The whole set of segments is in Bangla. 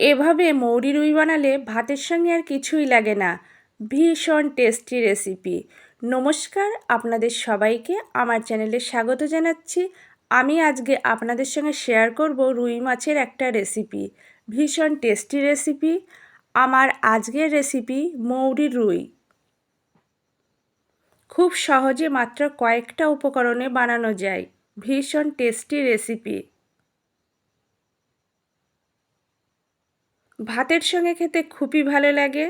এভাবে মৌরি রুই বানালে ভাতের সঙ্গে আর কিছুই লাগে না। ভীষণ টেস্টি রেসিপি। নমস্কার, আপনাদের সবাইকে আমার চ্যানেলে স্বাগত জানাচ্ছি। আমি আজকে আপনাদের সঙ্গে শেয়ার করব রুই মাছের একটা রেসিপি। ভীষণ টেস্টি রেসিপি। আমার আজকের রেসিপি মৌরি রুই। খুব সহজে মাত্র কয়েকটা উপকরণে বানানো যায়। ভীষণ টেস্টি রেসিপি। ভাতের সঙ্গে খেতে খুবই ভালো লাগে।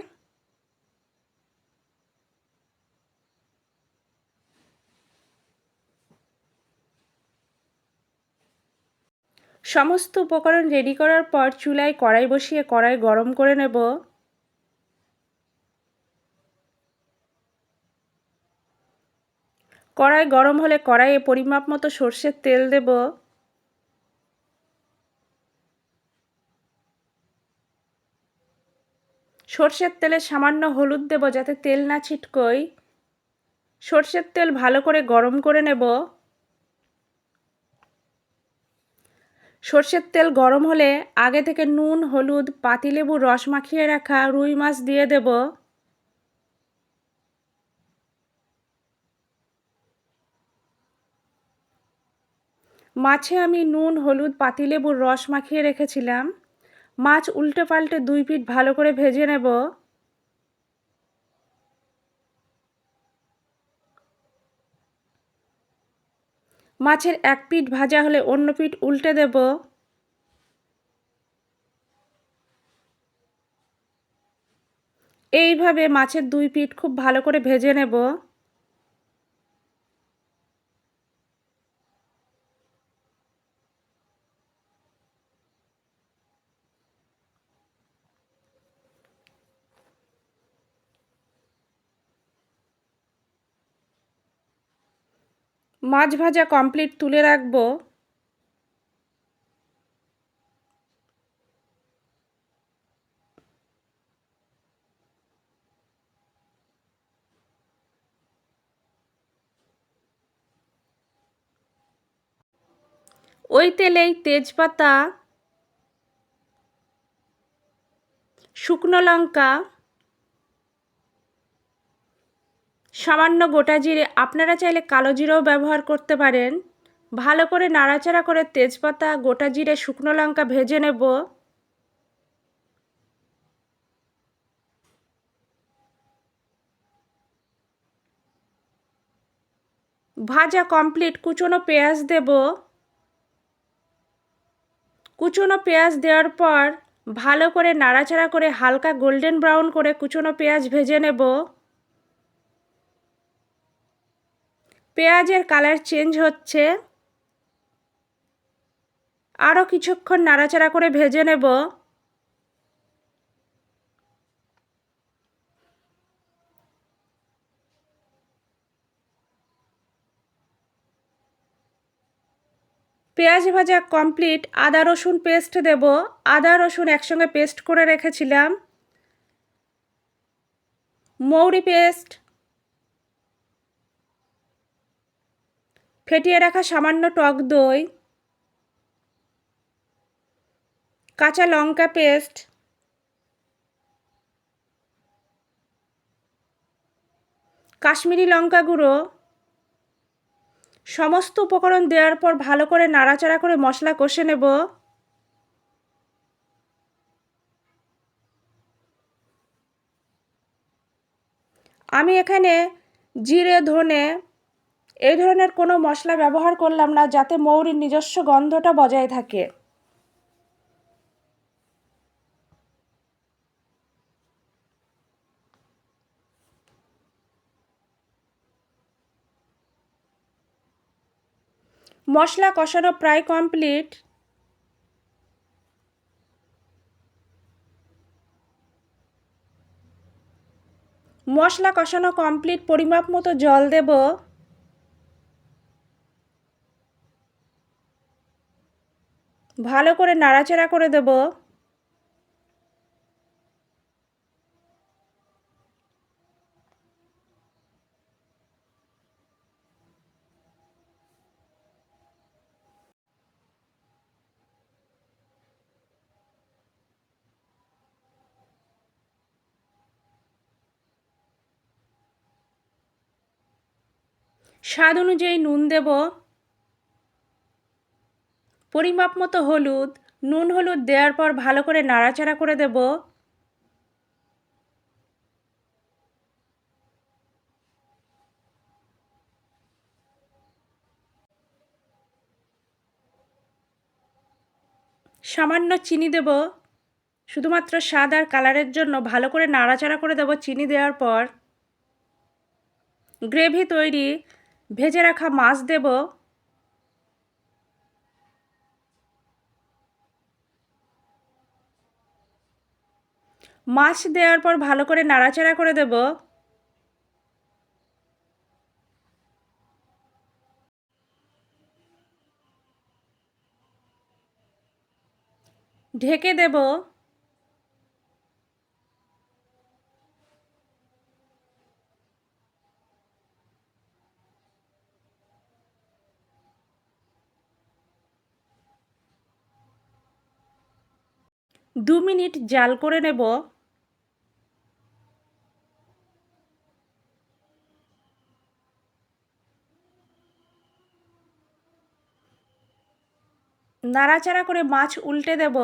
সমস্ত উপকরণ রেডি করার পর চুলায় কড়াই বসিয়ে কড়াই গরম করে নেব। কড়াই গরম হলে কড়াইয়ে পরিমাপ মতো সর্ষের তেল দেব। সর্ষের তেলে সামান্য হলুদ দেব যাতে তেল না ছিটকই সর্ষের তেল ভালো করে গরম করে নেব। সর্ষের তেল গরম হলে আগে থেকে নুন, হলুদ পাতিলেবুর রস মাখিয়ে রাখা রুই মাছ দিয়ে দেব। মাছে আমি নুন, হলুদ, পাতিলেবুর রস মাখিয়ে রেখেছিলাম। মাছ উল্টে পাল্টে দুই পিঠ ভালো করে ভেজে নেব। মাছের এক পিঠ ভাজা হলে অন্য পিঠ উল্টে দেব। এইভাবে মাছের দুই পিঠ খুব ভালো করে ভেজে নেব। মাছ ভাজা কমপ্লিট তুলে রাখব। ওই তেলেই তেজপাতা শুকনো লঙ্কা সামান্য গোটা জিরে আপনারা চাইলে কালো জিরেও ব্যবহার করতে পারেন। ভালো করে নাড়াচাড়া করে তেজপাতা, গোটা জিরে, শুকনো লঙ্কা ভেজে নেব। ভাজা কমপ্লিট, কুচনো পেঁয়াজ দেব। কুচনো পেঁয়াজ দেওয়ার পর ভালো করে নাড়াচাড়া করে হালকা গোল্ডেন ব্রাউন করে কুচনো পেঁয়াজ ভেজে নেব। পেঁয়াজের কালার চেঞ্জ হচ্ছে। আরও কিছুক্ষণ নাড়াচাড়া করে ভেজে নেব। পেঁয়াজ ভাজা কমপ্লিট। আদা, রসুন পেস্ট দেব। আদা, রসুন একসঙ্গে পেস্ট করে রেখেছিলাম। মৌরি পেস্ট ফেটিয়ে রাখা সামান্য টক দই, কাঁচা লঙ্কা পেস্ট, কাশ্মীরি লঙ্কা গুঁড়ো, সমস্ত উপকরণ দেওয়ার পর ভালো করে নাড়াচাড়া করে মশলা কষে নেব। আমি এখানে জিরে, ধনে এই ধরনের কোনো মশলা ব্যবহার করলাম না যাতে মৌরির নিজস্ব গন্ধটা বজায় থাকে। মশলা কষানো প্রায় কমপ্লিট। মশলা কষানো কমপ্লিট, পরিমাপ মতো জল দেব। ভালো করে নাড়াচাড়া করে দেব। স্বাদ অনুযায়ী নুন দেবো। পরিমাপ মতো হলুদ, নুন হলুদ দেওয়ার পর ভালো করে নাড়াচাড়া করে দেব। সামান্য চিনি দেব। শুধুমাত্র স্বাদ আর কালারের জন্য ভালো করে নাড়াচাড়া করে দেব চিনি দেওয়ার পর। গ্রেভি তৈরি, ভেজে রাখা মাছ দেব। মাছ দেওয়ার পর ভালো করে নাড়াচাড়া করে দেব। ঢেকে দেব। দু মিনিট জাল করে নেব। নাড়াচাড়া করে মাছ উল্টে দেব।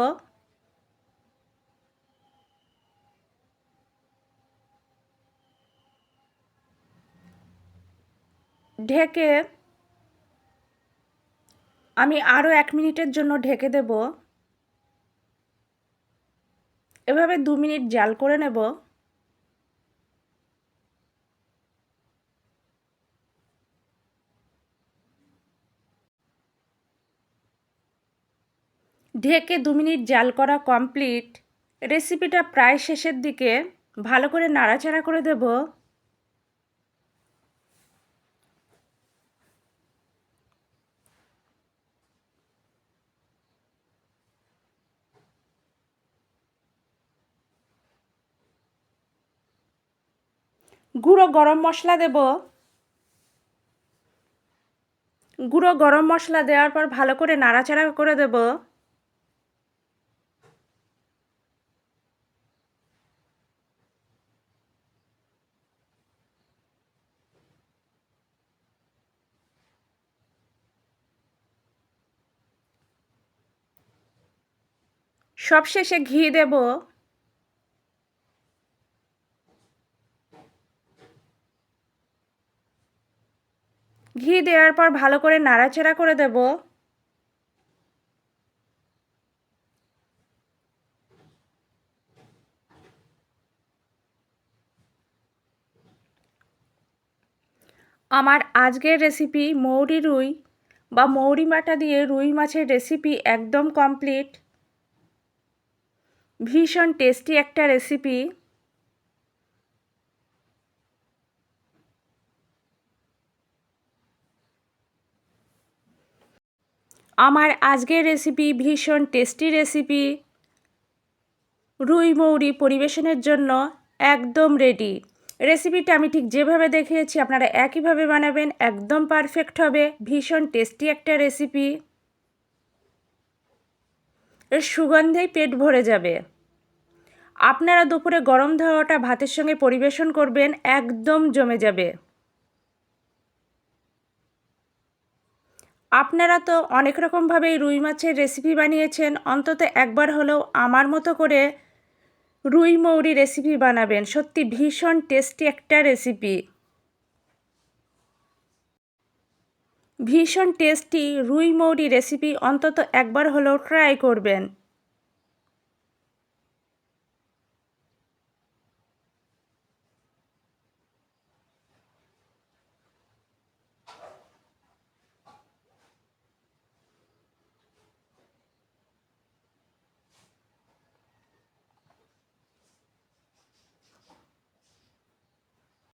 ঢেকে আমি আরও এক মিনিটের জন্য ঢেকে দেব। এভাবে দু মিনিট জাল করে নেব। ঢেকে দু মিনিট জাল করা কমপ্লিট। রেসিপিটা প্রায় শেষের দিকে। ভালো করে নাড়াচাড়া করে দেব। গুঁড়ো গরম মশলা দেব। গুঁড়ো গরম মশলা দেওয়ার পর ভালো করে নাড়াচাড়া করে দেব। সবশেষে ঘি দেব। ঘি দেওয়ার পর ভালো করে নাড়াচাড়া করে দেব। আমার আজকের রেসিপি মৌরি রুই বা মৌরি মাটা দিয়ে রুই মাছের রেসিপি একদম কমপ্লিট ভীষণ টেস্টি একটা রেসিপি আমার আজকের রেসিপি ভীষণ টেস্টি রেসিপি রুই মৌরি পরিবেশনের জন্য একদম রেডি রেসিপিটা আমি ঠিক যেভাবে দেখিয়েছি, আপনারা একইভাবে বানাবেন, একদম পারফেক্ট হবে। ভীষণ টেস্টি একটা রেসিপি এর সুগন্ধেই পেট ভরে যাবে। আপনারা দুপুরে গরম ধাওয়াটা ভাতের সঙ্গে পরিবেশন করবেন, একদম জমে যাবে। আপনারা তো অনেক রকমভাবেই রুই মাছের রেসিপি বানিয়েছেন, অন্তত একবার হলেও আমার মতো করে রুই মৌরি রেসিপি বানাবেন। সত্যি ভীষণ টেস্টি একটা রেসিপি ভীষণ টেস্টি রুই মৌরি রেসিপি অন্তত একবার হলেও ট্রাই করবেন।